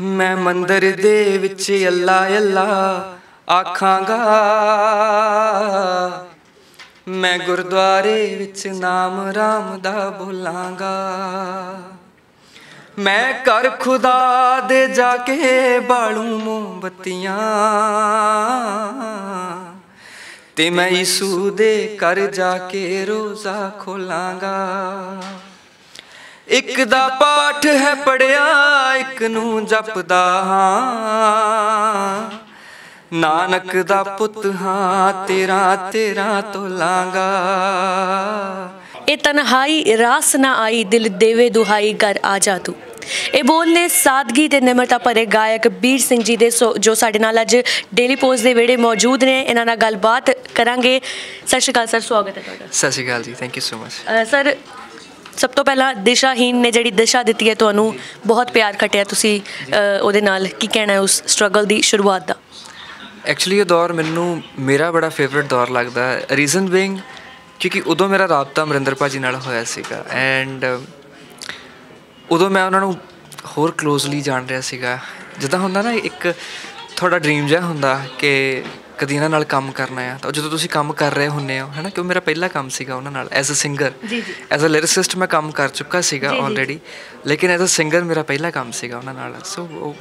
ਮੈਂ ਮੰਦਰ ਦੇ ਵਿੱਚ ਅੱਲਾ ਅੱਲਾ ਆਖਾਂਗਾ। ਮੈਂ ਗੁਰਦੁਆਰੇ ਵਿੱਚ ਨਾਮ ਰਾਮ ਦਾ ਬੋਲਾਂਗਾ। ਮੈਂ ਕਰ ਖੁਦਾ ਦੇ ਜਾ ਕੇ ਬਾਲੂ ਮੋਮਬਤੀਆਂ। ਤੇ ਮੈਂ ਯਿਸੂ ਦੇ ਕਰ ਜਾ ਕੇ ਰੋਜ਼ਾ ਖੋਲਾਂਗਾ। ਇੱਕ ਦਾ ਪਾਠ ਹੈ ਪੜਿਆ ਇੱਕ ਨੂੰ ਜਪਦਾ ਹਾਂ। ਨਾਨਕ ਦਾ ਪੁੱਤ ਹਾਂ ਤੇਰਾ ਤੇਰਾ ਤੋਲਾਂਗਾ ਇਹ ਤਨਹਾਈ ਰਾਸ ਨਾ ਆਈ ਦਿਲ ਦੇਵੇ ਦੁਹਾਈ ਕਰ ਆ ਜਾ ਤੂੰ। ਇਹ ਬੋਲ ਨੇ ਸਾਦਗੀ ਤੇ ਨਿਮਰਤਾ ਭਰੇ ਗਾਇਕ ਬੀਰ ਸਿੰਘ ਜੀ ਦੇ ਜੋ ਸਾਡੇ ਨਾਲ ਅੱਜ ਡੇਲੀ ਪੋਸਟ ਦੇ ਵਿਹੜੇ ਮੌਜੂਦ ਨੇ। ਇਹਨਾਂ ਨਾਲ ਗੱਲਬਾਤ ਕਰਾਂਗੇ। ਸਤਿ ਸ਼੍ਰੀ ਅਕਾਲ ਸਰ ਸਵਾਗਤ ਹੈ ਤੁਹਾਡਾ। ਸਤਿ ਸ਼੍ਰੀ ਅਕਾਲ ਜੀ thank you so much sir ਸਭ ਤੋਂ ਪਹਿਲਾਂ ਦਿਸ਼ਾਹੀਨ ਨੇ ਜਿਹੜੀ ਦਿਸ਼ਾ ਦਿੱਤੀ ਹੈ ਤੁਹਾਨੂੰ, ਬਹੁਤ ਪਿਆਰ ਘਟਿਆ ਤੁਸੀਂ ਉਹਦੇ ਨਾਲ। ਕੀ ਕਹਿਣਾ ਹੈ ਉਸ ਸਟਰਗਲ ਦੀ ਸ਼ੁਰੂਆਤ ਦਾ? ਐਕਚੁਅਲੀ ਇਹ ਦੌਰ ਮੈਨੂੰ, ਮੇਰਾ ਬੜਾ ਫੇਵਰਿਟ ਦੌਰ ਲੱਗਦਾ ਹੈ। ਰੀਜ਼ਨ ਬੀਇੰਗ ਕਿਉਂਕਿ ਉਦੋਂ ਮੇਰਾ ਰਾਬਤਾ ਅਮਰਿੰਦਰ ਭਾਜੀ ਨਾਲ ਹੋਇਆ ਸੀਗਾ। ਐਂਡ ਉਦੋਂ ਮੈਂ ਉਹਨਾਂ ਨੂੰ ਹੋਰ ਕਲੋਜ਼ਲੀ ਜਾਣ ਰਿਹਾ ਸੀਗਾ। ਜਿੱਦਾਂ ਹੁੰਦਾ ਨਾ, ਇੱਕ ਤੁਹਾਡਾ ਡ੍ਰੀਮ ਜਿਹਾ ਹੁੰਦਾ ਕਿ ਕਦੀ ਇਹਨਾਂ ਨਾਲ ਕੰਮ ਕਰਨਾ ਆ ਤਾਂ ਜਦੋਂ ਤੁਸੀਂ ਕੰਮ ਕਰ ਰਹੇ ਹੁੰਨੇ ਹੋ ਹੈਨਾ? ਕਿਉਂ ਮੇਰਾ ਪਹਿਲਾ ਕੰਮ ਸੀਗਾ ਉਹਨਾਂ ਨਾਲ ਐਜ਼ ਅ ਸਿੰਗਰ ਜੀ, ਜੀ। ਐਜ਼ ਅ ਲਿਰਿਸਿਸਟ ਮੈਂ ਕੰਮ ਕਰ ਚੁੱਕਾ ਸੀਗਾ। ਆਲਰੇਡੀ ਲੇਕਿਨ ਐਜ਼ ਅ ਸਿੰਗਰ ਮੇਰਾ ਪਹਿਲਾ ਕੰਮ ਸੀਗਾ ਉਹਨਾਂ ਨਾਲ ਸੋ ਉਹ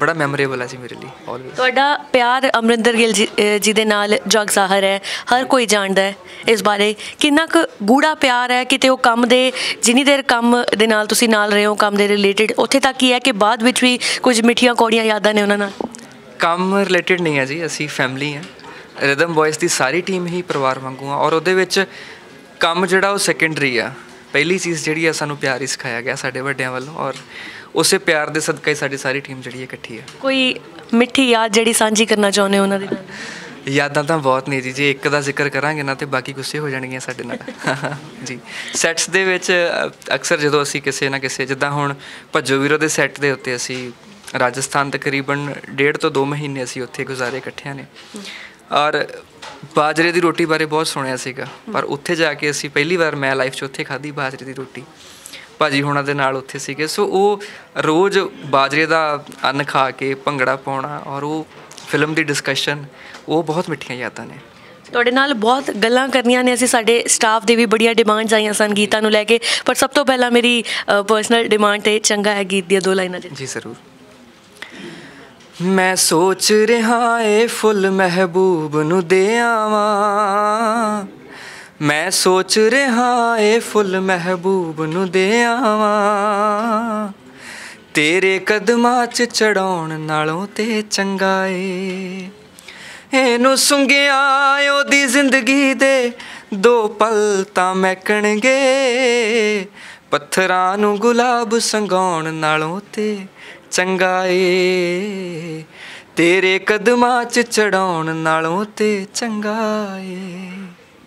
ਬੜਾ ਮੈਮੋਰੇਬਲ ਹੈ ਜੀ ਮੇਰੇ ਲਈ ਆਲਵੇਜ਼ ਤੁਹਾਡਾ ਪਿਆਰ ਅਮਰਿੰਦਰ ਗਿੱਲ ਜੀ ਦੇ ਨਾਲ ਜਗ ਜ਼ਾਹਰ ਹੈ ਹਰ ਕੋਈ ਜਾਣਦਾ ਹੈ ਇਸ ਬਾਰੇ। ਕਿੰਨਾ ਕੁ ਗੂੜਾ ਪਿਆਰ ਹੈ ਕਿਤੇ ਉਹ ਕੰਮ ਦੇ ਜਿੰਨੀ ਦੇਰ ਕੰਮ ਦੇ ਨਾਲ ਤੁਸੀਂ ਨਾਲ ਰਹੇ ਹੋ ਕੰਮ ਦੇ ਰਿਲੇਟਡ ਉੱਥੇ ਤੱਕ ਹੀ ਹੈ ਕਿ ਬਾਅਦ ਵਿੱਚ ਵੀ ਕੁਝ ਮਿੱਠੀਆਂ ਕੌੜੀਆਂ ਯਾਦਾਂ ਨੇ ਉਹਨਾਂ ਨਾਲ? ਕੰਮ ਰਿਲੇਟਡ ਨਹੀਂ ਹੈ ਜੀ ਅਸੀਂ ਫੈਮਿਲੀ ਹਾਂ। ਰਿਦਮ ਬॉयਜ਼ ਦੀ ਸਾਰੀ ਟੀਮ ਹੀ ਪਰਿਵਾਰ ਵਾਂਗੂ ਆ ਔਰ ਉਹਦੇ ਵਿੱਚ ਕੰਮ ਜਿਹੜਾ ਉਹ ਸੈਕੰਡਰੀ ਆ। ਪਹਿਲੀ ਚੀਜ਼ ਜਿਹੜੀ ਆ ਸਾਨੂੰ ਪਿਆਰ ਹੀ ਸਿਖਾਇਆ ਗਿਆ ਸਾਡੇ ਵੱਡਿਆਂ ਵੱਲੋਂ ਔਰ ਉਸੇ ਪਿਆਰ ਦੇ ਸਦਕਾ ਹੀ ਸਾਡੀ ਸਾਰੀ ਟੀਮ ਜਿਹੜੀ ਹੈ ਇਕੱਠੀ ਹੈ ਕੋਈ ਮਿੱਠੀ ਯਾਦ ਜਿਹੜੀ ਸਾਂਝੀ ਕਰਨਾ ਚਾਹੁੰਦੇ ਹੋ ਉਹਨਾਂ ਦੇ ਨਾਲ? ਯਾਦਾਂ ਤਾਂ ਬਹੁਤ ਨੇ ਜੀ ਜੇ ਇੱਕ ਦਾ ਜ਼ਿਕਰ ਕਰਾਂਗੇ ਨਾ ਤੇ ਬਾਕੀ ਗੁੱਸੇ ਹੋ ਜਾਣਗੀਆਂ ਸਾਡੇ ਨਾਲ। ਜੀ ਸੈਟਸ ਦੇ ਵਿੱਚ ਅਕਸਰ ਜਦੋਂ ਅਸੀਂ ਕਿਸੇ ਨਾ ਕਿਸੇ ਜਿੱਦਾਂ ਹੁਣ ਭੱਜੋ ਵੀਰੋ ਦੇ ਸੈੱਟ ਦੇ ਉੱਤੇ ਅਸੀਂ ਰਾਜਸਥਾਨ ਤਕਰੀਬਨ ਡੇਢ ਤੋਂ 2 ਮਹੀਨੇ ਅਸੀਂ ਉੱਥੇ ਗੁਜ਼ਾਰੇ ਇਕੱਠਿਆਂ ਨੇ। ਔਰ ਬਾਜਰੇ ਦੀ ਰੋਟੀ ਬਾਰੇ ਬਹੁਤ ਸੁਣਿਆ ਸੀਗਾ ਪਰ ਉੱਥੇ ਜਾ ਕੇ ਅਸੀਂ ਪਹਿਲੀ ਵਾਰ ਮੈਂ ਲਾਈਫ 'ਚ ਉੱਥੇ ਖਾਧੀ ਬਾਜਰੇ ਦੀ ਰੋਟੀ। ਭਾਜੀ ਹੁਣਾਂ ਦੇ ਨਾਲ ਉੱਥੇ ਸੀਗੇ ਸੋ ਉਹ ਰੋਜ਼ ਬਾਜਰੇ ਦਾ ਅੰਨ ਖਾ ਕੇ ਭੰਗੜਾ ਪਾਉਣਾ ਔਰ ਉਹ ਫਿਲਮ ਦੀ ਡਿਸਕਸ਼ਨ ਉਹ ਬਹੁਤ ਮਿੱਠੀਆਂ ਯਾਦਾਂ ਨੇ। ਤੁਹਾਡੇ ਨਾਲ ਬਹੁਤ ਗੱਲਾਂ ਕਰਨੀਆਂ ਨੇ ਅਸੀਂ ਸਾਡੇ ਸਟਾਫ ਦੇ ਵੀ ਬੜੀਆਂ ਡਿਮਾਂਡਸ ਆਈਆਂ ਸਨ ਗੀਤਾਂ ਨੂੰ ਲੈ ਕੇ ਪਰ ਸਭ ਤੋਂ ਪਹਿਲਾਂ ਮੇਰੀ ਪਰਸਨਲ ਡਿਮਾਂਡ ਤੇ ਚੰਗਾ ਹੈ ਗੀਤ ਦੀਆਂ ਦੋ ਲਾਈਨਾਂ ਜੀ ਜੀ ਜ਼ਰੂਰ। ਮੈਂ ਸੋਚ ਰਿਹਾ ਏ ਫੁੱਲ ਮਹਿਬੂਬ ਨੂੰ ਦੇ ਆਵਾਂ। ਮੈਂ ਸੋਚ ਰਿਹਾ ਏ ਫੁੱਲ ਮਹਿਬੂਬ ਨੂੰ ਦੇ ਆਵਾਂ। ਤੇਰੇ ਕਦਮਾਂ 'ਚ ਚੜਾਉਣ ਨਾਲੋਂ ਤੇ ਚੰਗਾ ਏ। ਇਹਨੂੰ ਸੁੰਘਿਆ ਉਹਦੀ ਜ਼ਿੰਦਗੀ ਦੇ ਦੋ ਪਲ ਤਾਂ ਮੈਕਣਗੇ ਪੱਥਰਾਂ ਨੂੰ ਗੁਲਾਬ ਸੰਗਾਉਣ ਨਾਲੋਂ ਤੇ ਚੰਗਾ ਏ ਤੇਰੇ ਕਦਮਾਂ 'ਚ ਚੜਾਉਣ ਨਾਲੋਂ ਤੇ ਚੰਗਾ ਏ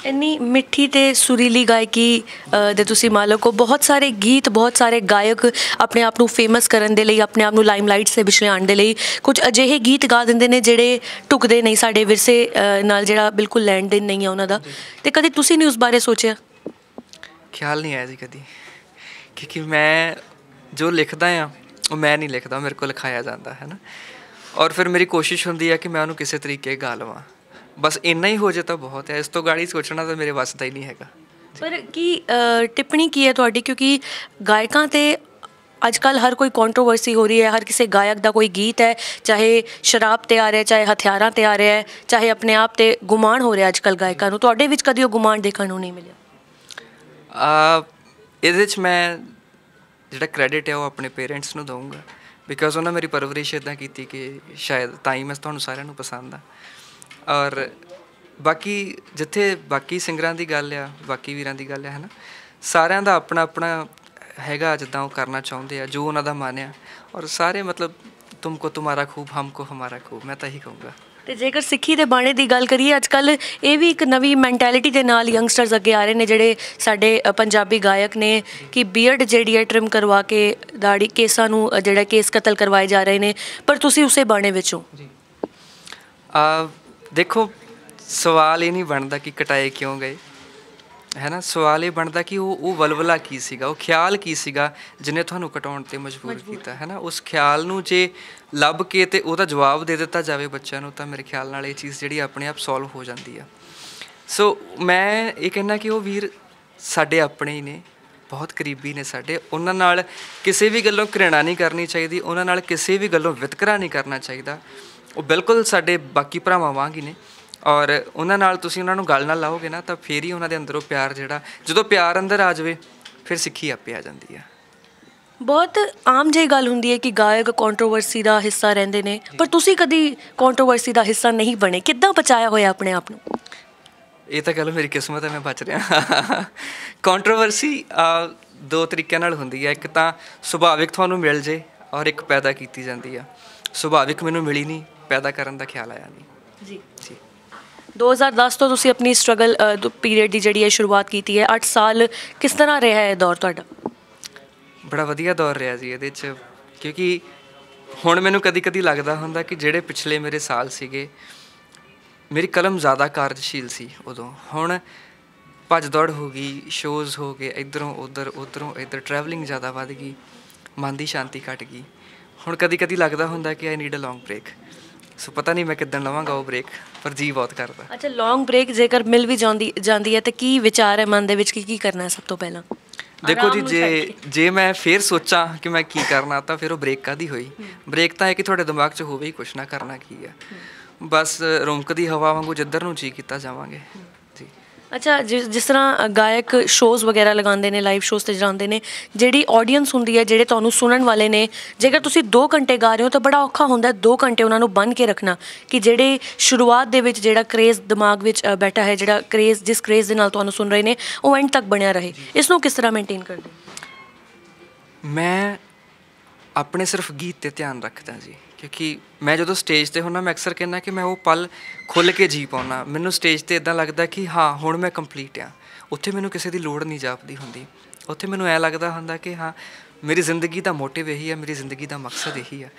ਇੰਨੀ ਮਿੱਠੀ ਤੇ ਸੁਰੀਲੀ ਗਾਇਕੀ ਦੇ ਤੁਸੀਂ ਮਾਲਕ ਹੋ। ਬਹੁਤ ਸਾਰੇ ਗੀਤ ਬਹੁਤ ਸਾਰੇ ਗਾਇਕ ਆਪਣੇ ਆਪ ਨੂੰ ਫੇਮਸ ਕਰਨ ਦੇ ਲਈ ਆਪਣੇ ਆਪ ਨੂੰ ਲਾਈਮਲਾਈਟ ਦੇ ਵਿੱਚ ਲਿਆਉਣ ਦੇ ਲਈ ਕੁਝ ਅਜਿਹੇ ਗੀਤ ਗਾ ਦਿੰਦੇ ਨੇ ਜਿਹੜੇ ਟੁਕਦੇ ਨਹੀਂ ਸਾਡੇ ਵਿਰਸੇ ਨਾਲ ਜਿਹੜਾ ਬਿਲਕੁਲ ਲੈਣ ਦੇਣ ਨਹੀਂ ਹੈ ਉਹਨਾਂ ਦਾ। ਤੇ ਕਦੇ ਤੁਸੀਂ ਨਹੀਂ ਉਸ ਬਾਰੇ ਸੋਚਿਆ? ਖਿਆਲ ਨਹੀਂ ਆਇਆ ਜੀ ਕਦੀ। ਕਿਉਂਕਿ ਮੈਂ ਜੋ ਲਿਖਦਾ ਆ ਉਹ ਮੈਂ ਨਹੀਂ ਲਿਖਦਾ ਮੇਰੇ ਕੋਲ ਲਿਖਾਇਆ ਜਾਂਦਾ ਹੈ ਨਾ? ਔਰ ਫਿਰ ਮੇਰੀ ਕੋਸ਼ਿਸ਼ ਹੁੰਦੀ ਹੈ ਕਿ ਮੈਂ ਉਹਨੂੰ ਕਿਸੇ ਤਰੀਕੇ ਗਾ ਲਵਾਂ। ਬਸ ਇੰਨਾ ਹੀ ਹੋ ਜੇ ਤਾਂ ਬਹੁਤ ਹੈ ਇਸ ਤੋਂ ਗਾੜੀ ਸੋਚਣਾ ਤਾਂ ਮੇਰੇ ਵੱਸ ਦਾ ਹੀ ਨਹੀਂ ਹੈਗਾ। ਪਰ ਕੀ ਟਿੱਪਣੀ ਕੀ ਹੈ ਤੁਹਾਡੀ? ਕਿਉਂਕਿ ਗਾਇਕਾਂ ਤੇ ਅੱਜ ਕੱਲ ਹਰ ਕੋਈ ਕੰਟਰੋਵਰਸੀ ਹੋ ਰਹੀ ਹੈ ਹਰ ਕਿਸੇ ਗਾਇਕ ਦਾ ਕੋਈ ਗੀਤ ਹੈ ਚਾਹੇ ਸ਼ਰਾਬ ਤੇ ਆ ਰਿਹਾ ਚਾਹੇ ਹਥਿਆਰਾਂ ਤੇ ਆ ਰਿਹਾ ਚਾਹੇ ਆਪਣੇ ਆਪ ਤੇ ਗੁਮਾਨ ਹੋ ਰਿਹਾ ਅੱਜ ਕੱਲ ਗਾਇਕਾਂ ਨੂੰ। ਤੁਹਾਡੇ ਵਿੱਚ ਕਦੀ ਉਹ ਗੁਮਾਨ ਦੇਖਣ ਨੂੰ ਨਹੀਂ ਮਿਲਿਆ? ਆ ਇਹਦੇ ਵਿੱਚ ਮੈਂ ਜਿਹੜਾ ਕ੍ਰੈਡਿਟ ਹੈ ਉਹ ਆਪਣੇ ਪੇਰੈਂਟਸ ਨੂੰ ਦਊਂਗਾ। ਬਿਕਾਜ਼ ਉਹਨਾਂ ਮੇਰੀ ਪਰਵਰਿਸ਼ ਇਦਾਂ ਕੀਤੀ ਕਿ ਸ਼ਾਇਦ ਤਾਂ ਹੀ ਮੈਂ ਤੁਹਾਨੂੰ ਸਾਰਿਆਂ ਨੂੰ ਪਸੰਦ ਆ। ਔਰ ਬਾਕੀ ਜਿੱਥੇ ਬਾਕੀ ਸਿੰਗਰਾਂ ਦੀ ਗੱਲ ਆ, ਬਾਕੀ ਵੀਰਾਂ ਦੀ ਗੱਲ ਆ, ਹਨਾ, ਸਾਰਿਆਂ ਦਾ ਆਪਣਾ ਆਪਣਾ ਹੈਗਾ ਜਿੱਦਾਂ ਉਹ ਕਰਨਾ ਚਾਹੁੰਦੇ ਆ, ਜੋ ਉਹਨਾਂ ਦਾ ਮਨ ਆ। ਔਰ ਸਾਰੇ ਮਤਲਬ ਤੁਮਕੋ ਤੁਮਾਰਾ ਖੂਬ, ਹਮਕੋ ਹਮਾਰਾ ਖੂਬ, ਮੈਂ ਤਾਂ ਇਹੀ ਕਹੂੰਗਾ। ਤੇ ਜੇਕਰ ਸਿੱਖੀ ਦੇ ਬਾਣੇ ਦੀ ਗੱਲ ਕਰੀਏ ਅੱਜ ਕੱਲ ਇਹ ਵੀ ਇੱਕ ਨਵੀਂ ਮੈਂਟੈਲਿਟੀ ਦੇ ਨਾਲ ਯੰਗਸਟਰਸ ਅੱਗੇ ਆ ਰਹੇ ਨੇ, ਜਿਹੜੇ ਸਾਡੇ ਪੰਜਾਬੀ ਗਾਇਕ ਨੇ ਕਿ ਬੀਅਰਡ ਜਿਹੜੀ ਹੈ ਟ੍ਰਿਮ ਕਰਵਾ ਕੇ ਦਾੜੀ ਕੇਸਾਂ ਨੂੰ ਜਿਹੜਾ ਕੇਸ ਕਤਲ ਕਰਵਾਏ ਜਾ ਰਹੇ ਨੇ। ਪਰ ਤੁਸੀਂ ਉਸੇ ਬਾਣੇ ਵਿੱਚੋਂ ਹੋ। ਆ ਦੇਖੋ, ਸਵਾਲ ਇਹ ਨਹੀਂ ਬਣਦਾ ਕਿ ਕਟਾਏ ਕਿਉਂ ਗਏ। ਹੈ ਨਾ? ਸਵਾਲ ਇਹ ਬਣਦਾ ਕਿ ਉਹ ਉਹ ਵਲਵਲਾ ਕੀ ਸੀਗਾ? ਉਹ ਖਿਆਲ ਕੀ ਸੀਗਾ ਜਿਹਨੇ ਤੁਹਾਨੂੰ ਕਟਾਉਣ ਤੇ ਮਜਬੂਰ ਕੀਤਾ? ਹੈ ਨਾ? ਉਸ ਖਿਆਲ ਨੂੰ ਜੇ ਲੱਭ ਕੇ ਤੇ ਉਹਦਾ ਜਵਾਬ ਦੇ ਦਿੱਤਾ ਜਾਵੇ ਬੱਚਿਆਂ ਨੂੰ ਤਾਂ ਮੇਰੇ ਖਿਆਲ ਨਾਲ ਇਹ ਚੀਜ਼ ਜਿਹੜੀ ਆਪਣੇ ਆਪ ਸੋਲਵ ਹੋ ਜਾਂਦੀ ਆ। ਸੋ ਮੈਂ ਇਹ ਕਹਿੰਦਾ ਕਿ ਉਹ ਵੀਰ ਸਾਡੇ ਆਪਣੇ ਹੀ ਨੇ ਬਹੁਤ ਕਰੀਬੀ ਨੇ ਸਾਡੇ। ਉਹਨਾਂ ਨਾਲ ਕਿਸੇ ਵੀ ਗੱਲੋਂ ਘৃਣਾ ਨਹੀਂ ਕਰਨੀ ਚਾਹੀਦੀ ਉਹਨਾਂ ਨਾਲ ਕਿਸੇ ਵੀ ਗੱਲੋਂ ਵਿਤਕਰਾ ਨਹੀਂ ਕਰਨਾ ਚਾਹੀਦਾ। ਉਹ ਬਿਲਕੁਲ ਸਾਡੇ ਬਾਕੀ ਭਰਾਵਾਂ ਵਾਂਗ ਹੀ ਨੇ। ਔਰ ਉਹਨਾਂ ਨਾਲ ਤੁਸੀਂ ਉਹਨਾਂ ਨੂੰ ਗੱਲ ਨਾਲ ਲਾਓਗੇ ਨਾ ਤਾਂ ਫੇਰ ਹੀ ਉਹਨਾਂ ਦੇ ਅੰਦਰੋਂ ਪਿਆਰ ਜਿਹੜਾ ਜਦੋਂ ਪਿਆਰ ਅੰਦਰ ਆ ਜਾਵੇ ਫਿਰ ਸਿੱਖੀ ਆਪੇ ਆ ਜਾਂਦੀ ਆ। ਬਹੁਤ ਆਮ ਜਿਹੀ ਗੱਲ ਹੁੰਦੀ ਹੈ ਕਿ ਗਾਇਕ ਕੰਟਰੋਵਰਸੀ ਦਾ ਹਿੱਸਾ ਰਹਿੰਦੇ ਨੇ ਪਰ ਤੁਸੀਂ ਕਦੀ ਕੰਟਰੋਵਰਸੀ ਦਾ ਹਿੱਸਾ ਨਹੀਂ ਬਣੇ। ਕਿੱਦਾਂ ਬਚਾਇਆ ਹੋਇਆ ਆਪਣੇ ਆਪ ਨੂੰ? ਇਹ ਤਾਂ ਗੱਲ ਮੇਰੀ ਕਿਸਮਤ ਹੈ ਮੈਂ ਬਚ ਰਿਹਾ। ਕੰਟਰੋਵਰਸੀ ਦੋ ਤਰੀਕਿਆਂ ਨਾਲ ਹੁੰਦੀ ਹੈ ਇੱਕ ਤਾਂ ਸੁਭਾਵਿਕ ਤੁਹਾਨੂੰ ਮਿਲ ਜੇ ਔਰ ਇੱਕ ਪੈਦਾ ਕੀਤੀ ਜਾਂਦੀ ਆ। ਸੁਭਾਵਿਕ ਮੈਨੂੰ ਮਿਲੀ ਨਹੀਂ ਪੈਦਾ ਕਰਨ ਦਾ ਖਿਆਲ ਆਇਆ ਨਹੀਂ। ਜੀ। ਜੀ। 2010 ਤੋਂ ਤੁਸੀਂ ਆਪਣੀ ਸਟਰਗਲ ਪੀਰੀਅਡ ਦੀ ਜਿਹੜੀ ਹੈ ਸ਼ੁਰੂਆਤ ਕੀਤੀ ਹੈ। 8 ਸਾਲ ਕਿਸ ਤਰ੍ਹਾਂ ਰਿਹਾ ਹੈ ਇਹ ਦੌਰ ਤੁਹਾਡਾ? ਬੜਾ ਵਧੀਆ ਦੌਰ ਰਿਹਾ ਜੀ ਇਹਦੇ 'ਚ, ਕਿਉਂਕਿ ਹੁਣ ਮੈਨੂੰ ਕਦੀ-ਕਦੀ ਲੱਗਦਾ ਹੁੰਦਾ ਕਿ ਜਿਹੜੇ ਪਿਛਲੇ ਮੇਰੇ ਸਾਲ ਸੀਗੇ, ਮੇਰੀ ਕਲਮ ਜ਼ਿਆਦਾ ਕਾਰਜਸ਼ੀਲ ਸੀ ਉਦੋਂ। ਹੁਣ ਭੱਜ ਦੌੜ ਹੋ ਗਈ ਸ਼ੋਜ਼ ਹੋ ਗਏ, ਇਧਰੋਂ ਉਧਰ, ਉਧਰੋਂ ਇਧਰ ਟਰੈਵਲਿੰਗ ਜ਼ਿਆਦਾ ਵੱਧ ਗਈ, ਮਨ ਦੀ ਸ਼ਾਂਤੀ ਘਟ ਗਈ। ਹੁਣ ਕਦੀ-ਕਦੀ ਲੱਗਦਾ ਹੁੰਦਾ ਕਿ I need a long break ਸੋ ਪਤਾ ਨਹੀਂ ਮੈਂ ਕਿੱਦਣ ਲਵਾਂਗਾ ਉਹ ਬ੍ਰੇਕ ਪਰ ਜੀ ਬਹੁਤ ਕਰਦਾ। ਅੱਛਾ ਲੌਂਗ ਬ੍ਰੇਕ ਜੇਕਰ ਮਿਲ ਵੀ ਜਾਂਦੀ ਜਾਂਦੀ ਹੈ ਤਾਂ ਕੀ ਵਿਚਾਰ ਹੈ ਮਨ ਦੇ ਵਿੱਚ ਕਿ ਕੀ ਕਰਨਾ ਹੈ ਸਭ ਤੋਂ ਪਹਿਲਾਂ? ਦੇਖੋ ਜੀ ਜੇ ਜੇ ਮੈਂ ਫੇਰ ਸੋਚਾਂ ਕਿ ਮੈਂ ਕੀ ਕਰਨਾ ਤਾਂ ਫਿਰ ਉਹ ਬ੍ਰੇਕ ਕਾਦੀ ਹੋਈ? ਬ੍ਰੇਕ ਤਾਂ ਹੈ ਕਿ ਤੁਹਾਡੇ ਦਿਮਾਗ 'ਚ ਹੋਵੇ ਹੀ ਕੁਛ ਨਾ ਕਰਨਾ ਕੀ ਹੈ। ਬਸ ਰੌਂਕਦੀ ਹਵਾ ਵਾਂਗੂ ਜਿੱਧਰ ਨੂੰ ਜੀ ਕੀਤਾ ਜਾਵਾਂਗੇ। ਅੱਛਾ ਜਿਸ ਤਰ੍ਹਾਂ ਗਾਇਕ ਸ਼ੋਜ਼ ਵਗੈਰਾ ਲਗਾਉਂਦੇ ਨੇ ਲਾਈਵ ਸ਼ੋਜ਼ ਤੇ ਜਾਂਦੇ ਨੇ ਜਿਹੜੀ ਆਡੀਅנס ਹੁੰਦੀ ਹੈ ਜਿਹੜੇ ਤੁਹਾਨੂੰ ਸੁਣਨ ਵਾਲੇ ਨੇ ਜੇਕਰ ਤੁਸੀਂ 2 ਘੰਟੇ ਗਾ ਰਹੇ ਹੋ ਤਾਂ ਬੜਾ ਔਖਾ ਹੁੰਦਾ 2 ਘੰਟੇ ਉਹਨਾਂ ਨੂੰ ਬੰਨ ਕੇ ਰੱਖਣਾ ਕਿ ਜਿਹੜੇ ਸ਼ੁਰੂਆਤ ਦੇ ਵਿੱਚ ਜਿਹੜਾ ਕ੍ਰੇਜ਼ ਦਿਮਾਗ ਵਿੱਚ ਬੈਠਾ ਹੈ ਜਿਹੜਾ ਕ੍ਰੇਜ਼ ਜਿਸ ਕ੍ਰੇਜ਼ ਦੇ ਨਾਲ ਤੁਹਾਨੂੰ ਸੁਣ ਰਹੇ ਨੇ ਉਹ ਐਂਡ ਤੱਕ ਬਣਿਆ ਰਹੇ। ਇਸ ਨੂੰ ਕਿਸ ਤਰ੍ਹਾਂ ਮੇਨਟੇਨ ਕਰਦੇ ਹੋ? ਮੈਂ ਆਪਣੇ ਸਿਰਫ ਗੀਤ ਤੇ ਧਿਆਨ ਰੱਖਦਾ ਜੀ। ਕਿਉਂਕਿ ਮੈਂ ਜਦੋਂ ਸਟੇਜ ਤੇ ਹੁੰਨਾ ਮੈਂ ਅਕਸਰ ਕਹਿੰਦਾ ਕਿ ਮੈਂ ਉਹ ਪਲ ਖੁੱਲ ਕੇ ਜੀ ਪਾਉਣਾ ਮੈਨੂੰ ਸਟੇਜ ਤੇ ਇਦਾਂ ਲੱਗਦਾ ਕਿ ਹਾਂ, ਹੁਣ ਮੈਂ ਕੰਪਲੀਟ ਆ ਉੱਥੇ ਮੈਨੂੰ ਕਿਸੇ ਦੀ ਲੋੜ ਨਹੀਂ ਜਾਪਦੀ ਹੁੰਦੀ। ਉੱਥੇ ਮੈਨੂੰ ਐ ਲੱਗਦਾ ਹੁੰਦਾ ਕਿ ਹਾਂ, ਮੇਰੀ ਜ਼ਿੰਦਗੀ ਦਾ ਮੋਟਿਵ ਇਹੀ ਹੈ, ਮੇਰੀ ਜ਼ਿੰਦਗੀ ਦਾ ਮਕਸਦ ਇਹੀ ਹੈ।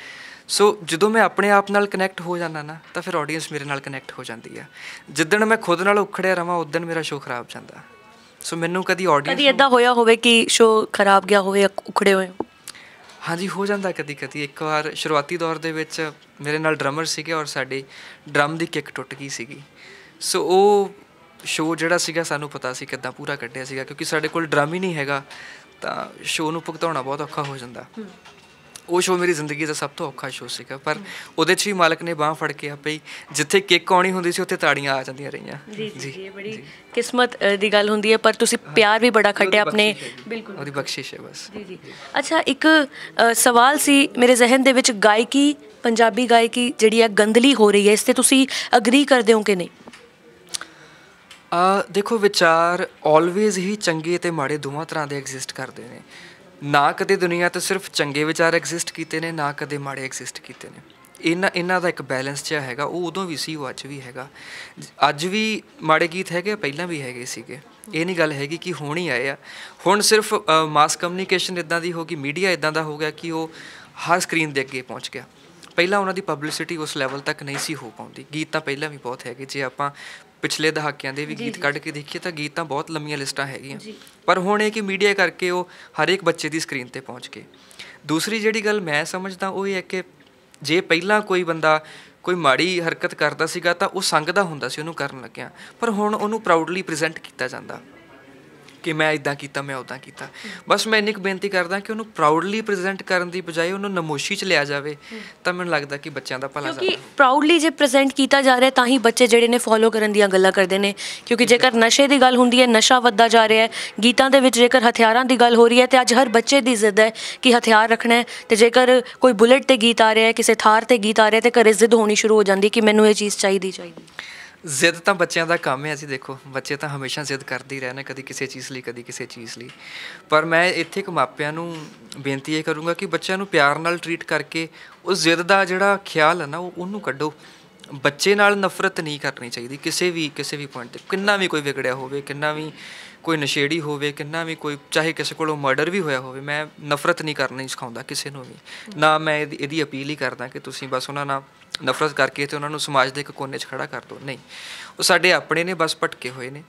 ਸੋ ਜਦੋਂ ਮੈਂ ਆਪਣੇ ਆਪ ਨਾਲ ਕਨੈਕਟ ਹੋ ਜਾਂਦਾ ਨਾ, ਤਾਂ ਫਿਰ ਆਡੀਅנס ਮੇਰੇ ਨਾਲ ਕਨੈਕਟ ਹੋ ਜਾਂਦੀ ਹੈ। ਜਿੱਦਣ ਮੈਂ ਖੁਦ ਨਾਲ ਉਖੜਿਆ ਰਵਾਂ ਉਦੋਂ ਮੇਰਾ ਸ਼ੋਅ ਖਰਾਬ ਜਾਂਦਾ। ਸੋ ਮੈਨੂੰ ਕਦੀ ਆਡੀਅנס ਕਦੀ ਇਦਾਂ ਹੋਇਆ ਹੋਵੇ ਕਿ ਸ਼ੋਅ ਖਰਾਬ ਗਿਆ ਹੋਵੇ ਉਖੜੇ ਹੋਏ ਹਾਂਜੀ, ਹੋ ਜਾਂਦਾ ਕਦੀ ਕਦੀ ਇੱਕ ਵਾਰ ਸ਼ੁਰੂਆਤੀ ਦੌਰ ਦੇ ਵਿੱਚ ਮੇਰੇ ਨਾਲ ਡਰਮਰ ਸੀਗੇ ਔਰ ਸਾਡੇ ਡਰਮ ਦੀ ਕਿੱਕ ਟੁੱਟ ਗਈ ਸੀਗੀ। ਸੋ ਉਹ ਸ਼ੋਅ ਜਿਹੜਾ ਸੀਗਾ ਸਾਨੂੰ ਪਤਾ ਸੀ ਕਿੱਦਾਂ ਪੂਰਾ ਕੱਢਿਆ ਸੀਗਾ, ਕਿਉਂਕਿ ਸਾਡੇ ਕੋਲ ਡਰਮ ਹੀ ਨਹੀਂ ਹੈਗਾ, ਤਾਂ ਸ਼ੋਅ ਨੂੰ ਭੁਗਤਾਉਣਾ ਬਹੁਤ ਔਖਾ ਹੋ ਜਾਂਦਾ। ਉਹ ਸ਼ੋਅ ਮੇਰੀ ਜ਼ਿੰਦਗੀ ਦਾ ਸਭ ਤੋਂ ਔਖਾ ਸ਼ੋਅ ਸੀਗਾ ਪਰ ਉਹਦੇ 'ਚ ਵੀ ਮਾਲਕ ਨੇ ਬਾਹ ਫੜ ਕੇ ਆਪੇ ਜਿੱਥੇ ਕਿੱਕ ਆਉਣੀ ਹੁੰਦੀ ਸੀ ਉੱਥੇ ਤਾੜੀਆਂ ਆ ਜਾਂਦੀਆਂ ਰਹੀਆਂ। ਜੀ ਜੀ ਇਹ ਬੜੀ ਕਿਸਮਤ ਦੀ ਗੱਲ ਹੁੰਦੀ ਹੈ ਪਰ ਤੁਸੀਂ ਪਿਆਰ ਵੀ ਬੜਾ ਖੱਟਿਆ ਆਪਣੇ ਬਿਲਕੁਲ। ਉਹਦੀ ਬਖਸ਼ਿਸ਼ ਹੈ ਬਸ। ਜੀ ਜੀ। ਅੱਛਾ ਇੱਕ ਸਵਾਲ ਸੀ ਮੇਰੇ ਜ਼ਿਹਨ ਦੇ ਵਿੱਚ ਗਾਇਕੀ ਪੰਜਾਬੀ ਗਾਇਕੀ ਜਿਹੜੀ ਹੈ ਗੰਦਲੀ ਹੋ ਰਹੀ ਹੈ ਇਸ ਤੇ ਤੁਸੀਂ ਅਗਰੀ ਕਰਦੇ ਹੋ ਕਿ ਨਹੀਂ? ਆ ਦੇਖੋ ਵਿਚਾਰ ਆਲਵੇਜ਼ ਹੀ ਚੰਗੇ ਤੇ ਮਾੜੇ ਦੋਵਾਂ ਤਰ੍ਹਾਂ ਦੇ ਐਗਜ਼ਿਸਟ ਕਰਦੇ ਨੇ। ਨਾ ਕਦੇ ਦੁਨੀਆ ਤੇ ਸਿਰਫ ਚੰਗੇ ਵਿਚਾਰ ਐਗਜ਼ਿਸਟ ਕੀਤੇ ਨੇ, ਨਾ ਕਦੇ ਮਾੜੇ ਐਗਜ਼ਿਸਟ ਕੀਤੇ ਨੇ। ਇਹਨਾਂ ਇਹਨਾਂ ਦਾ ਇੱਕ ਬੈਲੈਂਸ ਜਿਹਾ ਹੈਗਾ, ਉਹ ਉਦੋਂ ਵੀ ਸੀ, ਉਹ ਅੱਜ ਵੀ ਹੈਗਾ। ਅੱਜ ਵੀ ਮਾੜੇ ਗੀਤ ਹੈਗੇ, ਪਹਿਲਾਂ ਵੀ ਹੈਗੇ ਸੀਗੇ। ਇਹ ਨਹੀਂ ਗੱਲ ਹੈਗੀ ਕਿ ਹੁਣ ਹੀ ਆਏ ਆ। ਹੁਣ ਸਿਰਫ ਮਾਸ ਕਮਿਊਨੀਕੇਸ਼ਨ ਇਦਾਂ ਦੀ ਹੋ ਗਈ ਮੀਡੀਆ ਇਦਾਂ ਦਾ ਹੋ ਗਿਆ ਕਿ ਉਹ ਹਰ ਸਕਰੀਨ ਦੇ ਅੱਗੇ ਪਹੁੰਚ ਗਿਆ। ਪਹਿਲਾਂ ਉਹਨਾਂ ਦੀ ਪਬਲਿਸਿਟੀ ਉਸ ਲੈਵਲ ਤੱਕ ਨਹੀਂ ਸੀ ਹੋ ਪਾਉਂਦੀ। ਗੀਤ ਤਾਂ ਪਹਿਲਾਂ ਵੀ ਬਹੁਤ ਹੈਗੇ। ਜੇ ਆਪਾਂ ਪਿਛਲੇ ਦਹਾਕਿਆਂ ਦੇ ਵੀ ਗੀਤ ਕੱਢ ਕੇ ਦੇਖੀਏ ਤਾਂ ਗੀਤ ਤਾਂ ਬਹੁਤ ਲੰਮੀਆਂ ਲਿਸਟਾਂ ਹੈਗੀਆਂ। ਪਰ ਹੁਣ ਇਹ ਕਿ ਮੀਡੀਆ ਕਰਕੇ ਉਹ ਹਰ ਇੱਕ ਬੱਚੇ ਦੀ ਸਕਰੀਨ ਤੇ ਪਹੁੰਚ ਗਏ। ਦੂਸਰੀ ਜਿਹੜੀ ਗੱਲ ਮੈਂ ਸਮਝਦਾ ਉਹ ਇਹ ਹੈ ਕਿ ਜੇ ਪਹਿਲਾਂ ਕੋਈ ਬੰਦਾ ਕੋਈ ਮਾੜੀ ਹਰਕਤ ਕਰਦਾ ਸੀਗਾ ਤਾਂ ਉਹ ਸੰਗਦਾ ਹੁੰਦਾ ਸੀ ਉਹਨੂੰ ਕਰਨ ਲੱਗਿਆ। ਪਰ ਹੁਣ ਉਹਨੂੰ ਪ੍ਰਾਊਡਲੀ ਪ੍ਰੈਜ਼ੈਂਟ ਕੀਤਾ ਜਾਂਦਾ। ਕਿ ਮੈਂ ਇਦਾਂ ਕੀਤਾ ਮੈਂ ਉਦਾਂ ਕੀਤਾ। ਬਸ ਮੈਂ ਇੰਨੀ ਕੁ ਬੇਨਤੀ ਕਰਦਾ ਕਿ ਉਹਨੂੰ ਪ੍ਰਾਊਡਲੀ ਪ੍ਰੈਜ਼ੈਂਟ ਕਰਨ ਦੀ ਬਜਾਏ ਉਹਨੂੰ ਨਮੋਸ਼ੀ ਚ ਲਿਆ ਜਾਵੇ ਤਾਂ ਮੈਨੂੰ ਲੱਗਦਾ ਕਿ ਬੱਚਿਆਂ ਦਾ ਭਲਾ ਕਿਉਂਕਿ ਪ੍ਰਾਊਡਲੀ ਜੇ ਪ੍ਰੈਜ਼ੈਂਟ ਕੀਤਾ ਜਾ ਰਿਹਾ ਤਾਂ ਹੀ ਬੱਚੇ ਜਿਹੜੇ ਨੇ ਫੋਲੋ ਕਰਨ ਦੀਆਂ ਗੱਲਾਂ ਕਰਦੇ ਨੇ। ਕਿਉਂਕਿ ਜੇਕਰ ਨਸ਼ੇ ਦੀ ਗੱਲ ਹੁੰਦੀ ਹੈ ਨਸ਼ਾ ਵੱਧਦਾ ਜਾ ਰਿਹਾ ਹੈ ਗੀਤਾਂ ਦੇ ਵਿੱਚ ਜੇਕਰ ਹਥਿਆਰਾਂ ਦੀ ਗੱਲ ਹੋ ਰਹੀ ਹੈ ਤੇ ਅੱਜ ਹਰ ਬੱਚੇ ਦੀ ਜ਼ਿੱਦ ਹੈ ਕਿ ਹਥਿਆਰ ਰੱਖਣਾ ਹੈ। ਤੇ ਜੇਕਰ ਕੋਈ ਬੁਲਟ ਤੇ ਗੀਤ ਆ ਰਿਹਾ ਹੈ ਕਿਸੇ ਥਾਰ ਤੇ ਗੀਤ ਆ ਰਿਹਾ ਤੇ ਘਰੇ ਜ਼ਿੱਦ ਹੋਣੀ ਸ਼ੁਰੂ ਹੋ ਜਾਂਦੀ ਕਿ ਮੈਨੂੰ ਇਹ ਚੀਜ਼ ਚਾਹੀਦੀ ਚਾਹੀਦੀ ਜ਼ਿੱਦ ਤਾਂ ਬੱਚਿਆਂ ਦਾ ਕੰਮ ਹੈ, ਅਸੀਂ ਦੇਖੋ, ਬੱਚੇ ਤਾਂ ਹਮੇਸ਼ਾ ਜ਼ਿੱਦ ਕਰਦੇ ਹੀ ਰਹਿਣਾ, ਕਦੀ ਕਿਸੇ ਚੀਜ਼ ਲਈ, ਕਦੀ ਕਿਸੇ ਚੀਜ਼ ਲਈ। ਪਰ ਮੈਂ ਇੱਥੇ ਇੱਕ ਮਾਪਿਆਂ ਨੂੰ ਬੇਨਤੀ ਇਹ ਕਰੂੰਗਾ ਕਿ ਬੱਚਿਆਂ ਨੂੰ ਪਿਆਰ ਨਾਲ ਟਰੀਟ ਕਰਕੇ ਉਹ ਜ਼ਿੱਦ ਦਾ ਜਿਹੜਾ ਖਿਆਲ ਹੈ ਨਾ, ਉਹ ਉਹਨੂੰ ਕੱਢੋ। ਬੱਚੇ ਨਾਲ ਨਫ਼ਰਤ ਨਹੀਂ ਕਰਨੀ ਚਾਹੀਦੀ, ਕਿਸੇ ਵੀ ਕਿਸੇ ਵੀ ਪੁਆਇੰਟ ਤੇ। ਕਿੰਨਾ ਵੀ ਕੋਈ ਵਿਗੜਿਆ ਹੋਵੇ, ਕਿੰਨਾ ਵੀ ਕੋਈ ਨਸ਼ੇੜੀ ਹੋਵੇ ਕਿੰਨਾ ਵੀ ਕੋਈ ਚਾਹੇ ਕਿਸੇ ਕੋਲੋਂ ਮਰਡਰ ਵੀ ਹੋਇਆ ਹੋਵੇ ਮੈਂ ਨਫ਼ਰਤ ਨਹੀਂ ਕਰਨੀ ਸਿਖਾਉਂਦਾ ਕਿਸੇ ਨੂੰ ਵੀ। ਨਾ ਮੈਂ ਇਹਦੀ ਅਪੀਲ ਹੀ ਕਰਦਾ ਕਿ ਤੁਸੀਂ ਬਸ ਉਹਨਾਂ ਨਾਲ ਨਫ਼ਰਤ ਕਰਕੇ ਤੇ ਉਹਨਾਂ ਨੂੰ ਸਮਾਜ ਦੇ ਇੱਕ ਕੋਨੇ 'ਚ ਖੜਾ ਕਰ ਦਿਓ। ਨਹੀਂ। ਉਹ ਸਾਡੇ ਆਪਣੇ ਨੇ ਬਸ ਭਟਕੇ ਹੋਏ ਨੇ।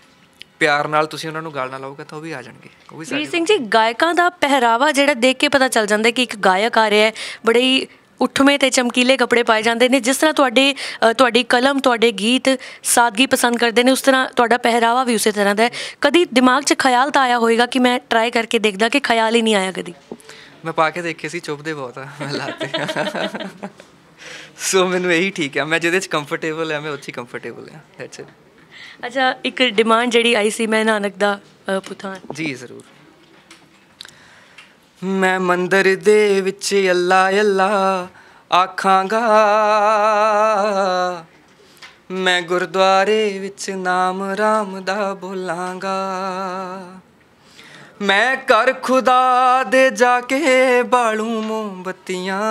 ਪਿਆਰ ਨਾਲ ਤੁਸੀਂ ਉਹਨਾਂ ਨੂੰ ਗਾਲ ਨਾ ਲਾਓਗੇ ਤਾਂ ਉਹ ਵੀ ਆ ਜਾਣਗੇ। ਉਹ ਵੀ ਸਾਡੇ ਸਿੰਘ ਜੀ ਗਾਇਕਾਂ ਦਾ ਪਹਿਰਾਵਾ ਜਿਹੜਾ ਦੇਖ ਕੇ ਪਤਾ ਚੱਲ ਜਾਂਦਾ ਕਿ ਇੱਕ ਗਾਇਕ ਆ ਰਿਹਾ ਹੈ ਬੜੇ ਹੀ ਉੱਠਵੇਂ ਤੇ ਚਮਕੀਲੇ ਕੱਪੜੇ ਪਾਏ ਜਾਂਦੇ ਨੇ। ਜਿਸ ਤਰ੍ਹਾਂ ਤੁਹਾਡੇ ਤੁਹਾਡੀ ਕਲਮ ਤੁਹਾਡੇ ਗੀਤ ਸਾਦਗੀ ਪਸੰਦ ਕਰਦੇ ਨੇ ਉਸ ਤਰ੍ਹਾਂ ਤੁਹਾਡਾ ਪਹਿਰਾਵਾ ਵੀ ਉਸੇ ਤਰ੍ਹਾਂ ਦਾ ਹੈ। ਕਦੀ ਦਿਮਾਗ 'ਚ ਖਿਆਲ ਤਾਂ ਆਇਆ ਹੋਵੇਗਾ ਕਿ ਮੈਂ ਟਰਾਈ ਕਰਕੇ ਦੇਖਦਾ ਕਿ ਖਿਆਲ ਹੀ ਨਹੀਂ ਆਇਆ ਕਦੀ? ਮੈਂ ਪਾ ਕੇ ਦੇਖੇ ਸੀ ਚੁੱਭਦੇ ਬਹੁਤ ਆ ਮੈਂ ਲਾਤੇ ਸੋ ਮੈਨੂੰ ਇਹੀ ਠੀਕ ਆ। ਮੈਂ ਜਿਹਦੇ ਚ ਕੰਫਰਟੇਬਲ ਆ ਮੈਂ ਉੱਥੇ ਕੰਫਰਟੇਬਲ ਆ। ਦੈਟਸ ਇਟ ਅੱਛਾ ਇੱਕ ਡਿਮਾਂਡ ਜਿਹੜੀ ਆਈ ਸੀ ਮੈਂ ਨਾਨਕ ਦਾ ਪੁੱਤ ਜੀ ਜ਼ਰੂਰ। ਮੈਂ ਮੰਦਰ ਦੇ ਵਿੱਚ ਅੱਲਾ ਅੱਲਾ ਆਖਾਂਗਾ। ਮੈਂ ਗੁਰਦੁਆਰੇ ਵਿੱਚ ਨਾਮ ਰਾਮ ਦਾ ਬੋਲਾਂਗਾ। ਮੈਂ ਕਰ ਖੁਦਾ ਦੇ ਜਾ ਕੇ ਬਾਲੂ ਮੋਮਬਤੀਆਂ।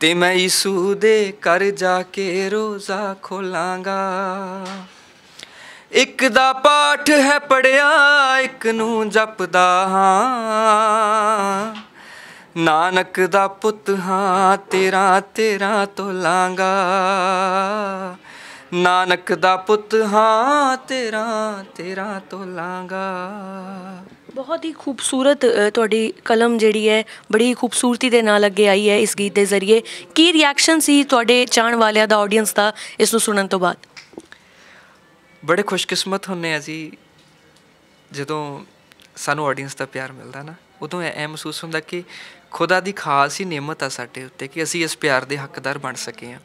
ਤੇ ਮੈਂ ਯਿਸੂ ਦੇ ਕਰ ਜਾ ਕੇ ਰੋਜ਼ਾ ਖੋਲਾਂਗਾ। ਇੱਕ ਦਾ ਪਾਠ ਹੈ ਪੜਿਆ, ਇੱਕ ਨੂੰ ਜਪਦਾ ਹਾਂ। ਨਾਨਕ ਦਾ ਪੁੱਤ ਹਾਂ, ਤੇਰਾ ਤੇਰਾ ਤੋਲਾਂਗਾ ਨਾਨਕ ਦਾ ਪੁੱਤ ਹਾਂ, ਤੇਰਾ ਤੇਰਾ ਤੋਲਾਂਗਾ ਬਹੁਤ ਹੀ ਖੂਬਸੂਰਤ ਤੁਹਾਡੀ ਕਲਮ ਜਿਹੜੀ ਹੈ, ਬੜੀ ਖੂਬਸੂਰਤੀ ਦੇ ਨਾਲ ਅੱਗੇ ਆਈ ਹੈ ਇਸ ਗੀਤ ਦੇ ਜ਼ਰੀਏ। ਕੀ ਰਿਐਕਸ਼ਨ ਸੀ ਤੁਹਾਡੇ ਚਾਹਣ ਵਾਲਿਆਂ ਦਾ ਆਡੀਅנס ਦਾ ਇਸ ਨੂੰ ਸੁਣਨ ਤੋਂ ਬਾਅਦ? ਬੜੇ ਖੁਸ਼ਕਿਸਮਤ ਹੁੰਨੇ ਜੀ। ਜਦੋਂ ਸਾਨੂੰ ਆਡੀਅנס ਦਾ ਪਿਆਰ ਮਿਲਦਾ ਨਾ ਉਦੋਂ ਐ ਮਹਿਸੂਸ ਹੁੰਦਾ ਕਿ ਖੁਦਾ ਦੀ ਖਾਸ ਹੀ ਨਿਮਤ ਆ ਸਾਡੇ ਉੱਤੇ ਕਿ ਅਸੀਂ ਇਸ ਪਿਆਰ ਦੇ ਹੱਕਦਾਰ ਬਣ ਸਕੇ ਆ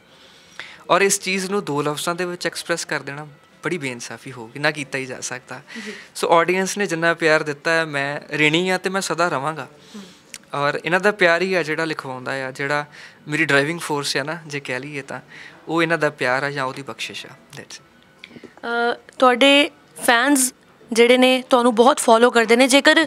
ਔਰ ਇਸ ਚੀਜ਼ ਨੂੰ ਦੋ ਲਫ਼ਜ਼ਾਂ ਦੇ ਵਿੱਚ ਐਕਸਪ੍ਰੈਸ ਕਰ ਦੇਣਾ ਬੜੀ ਬੇਇਨਸਾਫੀ ਹੋਊਗੀ ਨਾ ਕੀਤਾ ਹੀ ਜਾ ਸਕਦਾ। ਸੋ ਆਡੀਅנס ਨੇ ਜਿੰਨਾ ਪਿਆਰ ਦਿੱਤਾ ਹੈ ਮੈਂ ਰਿਣੀ ਆ ਤੇ ਮੈਂ ਸਦਾ ਰਵਾਂਗਾ। ਔਰ ਇਹਨਾਂ ਦਾ ਪਿਆਰ ਹੀ ਆ ਜਿਹੜਾ ਲਿਖਵਾਉਂਦਾ ਆ ਜਿਹੜਾ ਮੇਰੀ ਡਰਾਈਵਿੰਗ ਫੋਰਸ ਆ ਨਾ ਜੇ ਕਹਿ ਲਈਏ ਤਾਂ ਉਹ ਇਹਨਾਂ ਦਾ ਪਿਆਰ ਆ ਜਾਂ ਉਹਦੀ ਬਖਸ਼ਿਸ਼ ਆ। ਦੈਟਸ ਤੁਹਾਡੇ ਫੈਨਸ ਜਿਹੜੇ ਨੇ ਤੁਹਾਨੂੰ ਬਹੁਤ ਫੋਲੋ ਕਰਦੇ ਨੇ। ਜੇਕਰ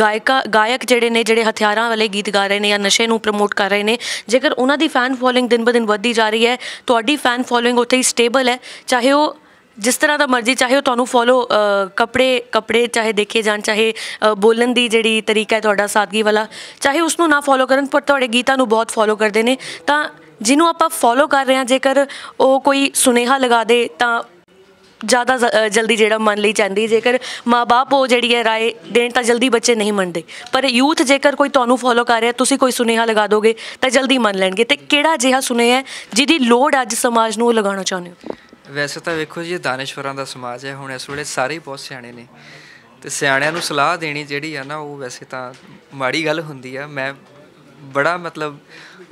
ਗਾਇਕਾ, ਗਾਇਕ ਜਿਹੜੇ ਨੇ, ਜਿਹੜੇ ਹਥਿਆਰਾਂ ਵਾਲੇ ਗੀਤ ਗਾ ਰਹੇ ਨੇ ਜਾਂ ਨਸ਼ੇ ਨੂੰ ਪ੍ਰਮੋਟ ਕਰ ਰਹੇ ਨੇ, ਜੇਕਰ ਉਹਨਾਂ ਦੀ ਫੈਨ ਫੋਲੋਇੰਗ ਦਿਨ ਬ ਦਿਨ ਵੱਧਦੀ ਜਾ ਰਹੀ ਹੈ, ਤੁਹਾਡੀ ਫੈਨ ਫੋਲੋਇੰਗ ਉੱਥੇ ਹੀ ਸਟੇਬਲ ਹੈ। ਚਾਹੇ ਉਹ ਜਿਸ ਤਰ੍ਹਾਂ ਦਾ ਮਰਜ਼ੀ, ਚਾਹੇ ਉਹ ਤੁਹਾਨੂੰ ਫੋਲੋ ਕੱਪੜੇ ਕੱਪੜੇ ਚਾਹੇ ਦੇਖੇ ਜਾਣ, ਚਾਹੇ ਬੋਲਣ ਦੀ ਜਿਹੜੀ ਤਰੀਕਾ ਹੈ ਤੁਹਾਡਾ ਸਾਦਗੀ ਵਾਲਾ, ਚਾਹੇ ਉਸ ਨੂੰ ਨਾ ਫੋਲੋ ਕਰਨ, ਪਰ ਤੁਹਾਡੇ ਗੀਤਾਂ ਨੂੰ ਬਹੁਤ ਫੋਲੋ ਕਰਦੇ ਨੇ, ਤਾਂ ਜਿਹਨੂੰ ਆਪਾਂ ਫੋਲੋ ਕਰ ਰਹੇ ਹਾਂ, ਜੇਕਰ ਉਹ ਕੋਈ ਸੁਨੇਹਾ ਲਗਾ ਦੇ, ਤਾਂ ਜ਼ਿਆਦਾ ਜਲਦੀ ਜਿਹੜਾ ਮੰਨ ਲਈ ਜਾਂਦੀ ਹੈ। ਜੇਕਰ ਮਾਪੇ ਉਹ ਜਿਹੜੀ ਹੈ ਰਾਏ ਦੇਣ, ਤਾਂ ਜਲਦੀ ਬੱਚੇ ਨਹੀਂ ਮੰਨਦੇ। ਪਰ ਯੂਥ ਜੇਕਰ ਕੋਈ ਤੁਹਾਨੂੰ ਫੋਲੋ ਕਰ ਰਿਹਾ, ਤੁਸੀਂ ਕੋਈ ਸੁਨੇਹਾ ਲਗਾ ਦੋਗੇ, ਤਾਂ ਜਲਦੀ ਮੰਨ ਲੈਣਗੇ। ਤੇ ਕਿਹੜਾ ਅਜਿਹਾ ਸੁਨੇਹਾ ਜਿਹਦੀ ਲੋੜ ਅੱਜ ਸਮਾਜ ਨੂੰ ਉਹ ਲਗਾਉਣਾ ਚਾਹੁੰਦੇ ਹੋ? ਵੈਸੇ ਤਾਂ ਵੇਖੋ ਜੀ, ਇਹ ਦਾਨਿਸ਼ਵਰਾਂ ਦਾ ਸਮਾਜ ਹੈ। ਹੁਣ ਇਸ ਵੇਲੇ ਸਾਰੇ ਬਹੁਤ ਸਿਆਣੇ ਨੇ। ਤੇ ਸਿਆਣਿਆਂ ਨੂੰ ਸਲਾਹ ਦੇਣੀ ਜਿਹੜੀ ਆ ਨਾ, ਉਹ ਵੈਸੇ ਤਾਂ ਮਾੜੀ ਗੱਲ ਹੁੰਦੀ ਆ। ਮੈਂ ਬੜਾ ਮਤਲਬ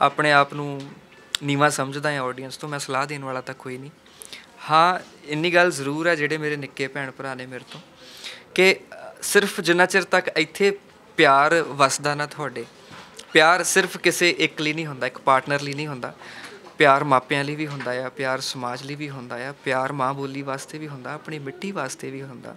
ਆਪਣੇ ਆਪ ਨੂੰ ਨੀਵਾ ਸਮਝਦਾ ਹਾਂ ਆਡੀਅנס ਤੋਂ, ਮੈਂ ਸਲਾਹ ਦੇਣ ਵਾਲਾ ਤਾਂ ਕੋਈ ਨਹੀਂ। ਹਾਂ, ਇੰਨੀ ਗੱਲ ਜ਼ਰੂਰ ਹੈ ਜਿਹੜੇ ਮੇਰੇ ਨਿੱਕੇ ਭੈਣ ਭਰਾ ਨੇ ਮੇਰੇ ਤੋਂ, ਕਿ ਸਿਰਫ ਜਿੰਨਾ ਚਿਰ ਤੱਕ ਇੱਥੇ ਪਿਆਰ ਵਸਦਾ ਨਾ ਤੁਹਾਡੇ, ਪਿਆਰ ਸਿਰਫ ਕਿਸੇ ਇੱਕ ਲਈ ਨਹੀਂ ਹੁੰਦਾ, ਇੱਕ ਪਾਰਟਨਰ ਲਈ ਨਹੀਂ ਹੁੰਦਾ। ਪਿਆਰ ਮਾਪਿਆਂ ਲਈ ਵੀ ਹੁੰਦਾ ਆ, ਪਿਆਰ ਸਮਾਜ ਲਈ ਵੀ ਹੁੰਦਾ ਆ, ਪਿਆਰ ਮਾਂ ਬੋਲੀ ਵਾਸਤੇ ਵੀ ਹੁੰਦਾ, ਆਪਣੀ ਮਿੱਟੀ ਵਾਸਤੇ ਵੀ ਹੁੰਦਾ।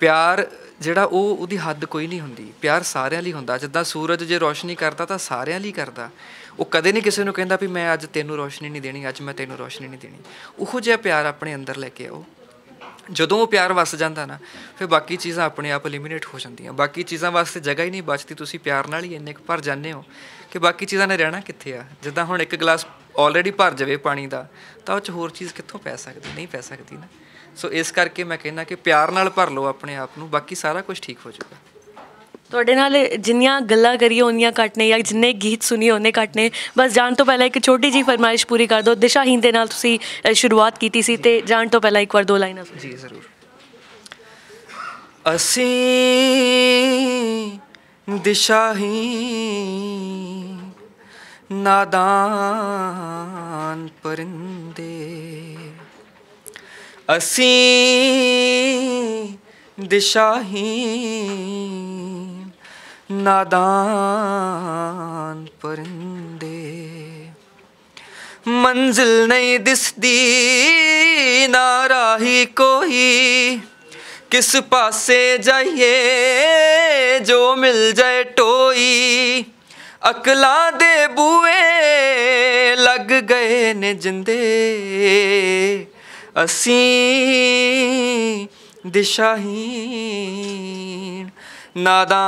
ਪਿਆਰ ਜਿਹੜਾ ਉਹ ਉਹਦੀ ਹੱਦ ਕੋਈ ਨਹੀਂ ਹੁੰਦੀ। ਪਿਆਰ ਸਾਰਿਆਂ ਲਈ ਹੁੰਦਾ। ਜਿੱਦਾਂ ਸੂਰਜ ਜੇ ਰੋਸ਼ਨੀ ਕਰਦਾ ਤਾਂ ਸਾਰਿਆਂ ਲਈ ਕਰਦਾ। ਉਹ ਕਦੇ ਨਹੀਂ ਕਿਸੇ ਨੂੰ ਕਹਿੰਦਾ ਵੀ ਮੈਂ ਅੱਜ ਤੈਨੂੰ ਰੋਸ਼ਨੀ ਨਹੀਂ ਦੇਣੀ, ਅੱਜ ਮੈਂ ਤੈਨੂੰ ਰੋਸ਼ਨੀ ਨਹੀਂ ਦੇਣੀ। ਉਹੋ ਜਿਹਾ ਪਿਆਰ ਆਪਣੇ ਅੰਦਰ ਲੈ ਕੇ ਆਓ। ਜਦੋਂ ਉਹ ਪਿਆਰ ਵਸ ਜਾਂਦਾ ਨਾ, ਫਿਰ ਬਾਕੀ ਚੀਜ਼ਾਂ ਆਪਣੇ ਆਪ ਐਲੀਮੀਨੇਟ ਹੋ ਜਾਂਦੀਆਂ। ਬਾਕੀ ਚੀਜ਼ਾਂ ਵਾਸਤੇ ਜਗ੍ਹਾ ਹੀ ਨਹੀਂ ਬਚਦੀ। ਤੁਸੀਂ ਪਿਆਰ ਨਾਲ ਹੀ ਇੰਨੇ ਕੁ ਭਰ ਜਾਂਦੇ ਹੋ ਕਿ ਬਾਕੀ ਚੀਜ਼ਾਂ ਨੇ ਰਹਿਣਾ ਕਿੱਥੇ ਆ? ਜਿੱਦਾਂ ਹੁਣ ਇੱਕ ਗਲਾਸ ਆਲਰੇਡੀ ਭਰ ਜਾਵੇ ਪਾਣੀ ਦਾ, ਤਾਂ ਉਹ ਚ ਹੋਰ ਚੀਜ਼ ਕਿੱਥੋਂ ਪੈ ਸਕਦੀ? ਨਹੀਂ ਪੈ ਸਕਦੀ ਨਾ। ਸੋ ਇਸ ਕਰਕੇ ਮੈਂ ਕਹਿੰਦਾ ਕਿ ਪਿਆਰ ਨਾਲ ਭਰ ਲਓ ਆਪਣੇ ਆਪ ਨੂੰ ਬਾਕੀ ਸਾਰਾ ਕੁਝ ਠੀਕ ਹੋ ਜਾਊਗਾ। ਤੁਹਾਡੇ ਨਾਲ ਜਿੰਨੀਆਂ ਗੱਲਾਂ ਕਰੀਏ ਉਹਨੀਆਂ ਘੱਟ ਨੇ ਜਾਂ ਜਿੰਨੇ ਗੀਤ ਸੁਣੀਏ ਉਹਨੇ ਘੱਟ ਨੇ। ਬਸ ਜਾਣ ਤੋਂ ਪਹਿਲਾਂ ਇੱਕ ਛੋਟੀ ਜੀ ਫਰਮਾਇਸ਼ ਪੂਰੀ ਕਰ ਦਿਓ। ਦਿਸ਼ਾਹੀਨ ਦੇ ਨਾਲ ਤੁਸੀਂ ਸ਼ੁਰੂਆਤ ਕੀਤੀ ਸੀ ਤੇ ਜਾਣ ਤੋਂ ਪਹਿਲਾਂ ਇੱਕ ਵਾਰ ਦੋ ਲਾਈਨਾਂ। ਜੀ ਜ਼ਰੂਰ। ਅਸੀਂ ਦਿਸ਼ਾਹੀਨ ਨਾਦਾਨ ਪਰਿੰਦੇ ਅਸੀਂ ਦਿਸ਼ਾਹੀਨ ਨਾਦਾਨ ਪਰਿੰਦੇ। ਮੰਜ਼ਿਲ ਨਹੀਂ ਦਿਸਦੀ, ਨਾ ਰਾਹੀ ਕੋਈ। ਕਿਸ ਪਾਸੇ ਜਾਈਏ, ਜੋ ਮਿਲ ਜਾਏ ਟੋਈ। ਅਕਲਾਂ ਦੇ ਬੂਏ ਲੱਗ ਗਏ ਨੇ ਜਿੰਦੇ। ਅਸੀਂ ਦਿਸ਼ਾਹੀਨ ਨਾਦਾਨ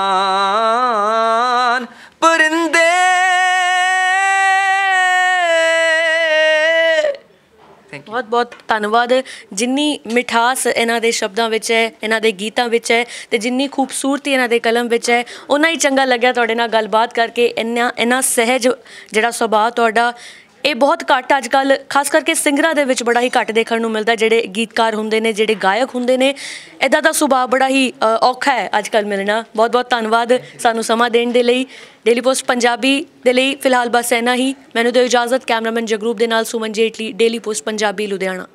ਪਰਿੰਦੇ। ਬਹੁਤ ਬਹੁਤ ਬਹੁਤ ਧੰਨਵਾਦ। ਜਿੰਨੀ ਮਿਠਾਸ ਇਹਨਾਂ ਦੇ ਸ਼ਬਦਾਂ ਵਿੱਚ ਹੈ, ਇਹਨਾਂ ਦੇ ਗੀਤਾਂ ਵਿੱਚ ਹੈ ਤੇ ਜਿੰਨੀ ਖੂਬਸੂਰਤੀ ਇਹਨਾਂ ਦੇ ਕਲਮ ਵਿੱਚ ਹੈ ਉਹਨਾਂ ਹੀ ਚੰਗਾ ਲੱਗਿਆ ਤੁਹਾਡੇ ਨਾਲ ਗੱਲਬਾਤ ਕਰਕੇ। ਇੰਨਾ ਇੰਨਾ ਸਹਿਜ ਜਿਹੜਾ ਸੁਭਾਅ ਤੁਹਾਡਾ ਇਹ ਬਹੁਤ ਘੱਟ ਅੱਜ ਕੱਲ ਖਾਸ ਕਰਕੇ ਸਿੰਗਰਾਂ ਦੇ ਵਿੱਚ ਬੜਾ ਹੀ ਘੱਟ ਦੇਖਣ ਨੂੰ ਮਿਲਦਾ, ਜਿਹੜੇ ਗੀਤਕਾਰ ਹੁੰਦੇ ਨੇ, ਜਿਹੜੇ ਗਾਇਕ ਹੁੰਦੇ ਨੇ। ਇਦਾਂ ਦਾ ਸੁਭਾਅ ਬੜਾ ਹੀ ਔਖਾ ਹੈ ਅੱਜ ਕੱਲ ਮਿਲਣਾ। ਬਹੁਤ ਬਹੁਤ ਧੰਨਵਾਦ ਸਾਨੂੰ ਸਮਾਂ ਦੇਣ ਦੇ ਲਈ। ਡੇਲੀ ਪੋਸਟ ਪੰਜਾਬੀ ਦੇ ਲਈ ਫਿਲਹਾਲ ਬਸ ਇੰਨਾ ਹੀ। ਮੈਨੂੰ ਦਿਓ ਇਜਾਜ਼ਤ, ਕੈਮਰਾਮੈਨ ਜਗਰੂਪ ਦੇ ਨਾਲ ਸੁਮਨ ਜੇਟਲੀ ਡੇਲੀ ਪੋਸਟ ਪੰਜਾਬੀ, ਲੁਧਿਆਣਾ।